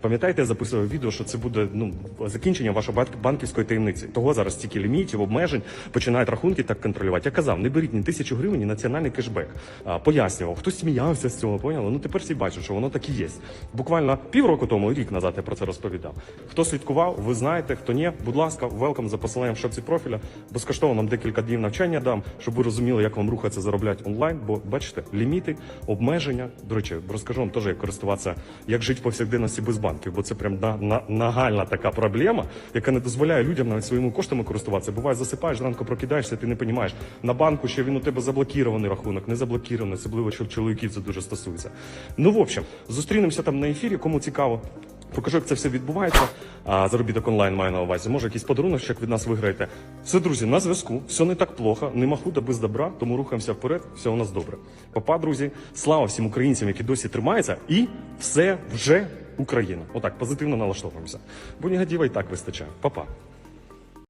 Пам'ятаєте, я записував відео, що це буде ну закінчення вашої банк- банківської таємниці. Того зараз стільки лімітів, обмежень, починають рахунки так контролювати. Я казав, не беріть ні тисячу гривень, ні національний кешбек. А, пояснював, хтось сміявся з цього, поняли? Ну тепер всі бачать, що воно так і є. Буквально півроку тому, рік назад я про це розповідав. Хто слідкував, ви знаєте, хто ні, будь ласка, велкам за посиланням в шапці профіля. Безкоштовно вам декілька днів навчання дам, щоб ви розуміли, як вам рухатися заробляти онлайн. Бо бачите, ліміти, обмеження. До речі, розкажу вам теж, як користуватися, як жити в повсякденності без банків, бо це прям на, на, нагальна така проблема, яка не дозволяє людям навіть своїми коштами користуватися. Буває, засипаєш, ранку прокидаєшся, ти не розумієш. На банку ще він у тебе заблокірований рахунок, не заблокірований, особливо що чоловіків це дуже стосується. Ну, в общем, зустрінемося там на ефірі, кому цікаво. Покажу, як це все відбувається. А заробіток онлайн маю на увазі. Може, якийсь подарунок, як від нас виграєте. Все, друзі, на зв'язку. Все не так плохо. Нема худа без добра, тому рухаємося вперед. Все у нас добре. Папа, друзі, слава всім українцям, які досі тримаються, і все вже Україна. Отак позитивно налаштовуємося. Бо негатива і так вистачає. Папа.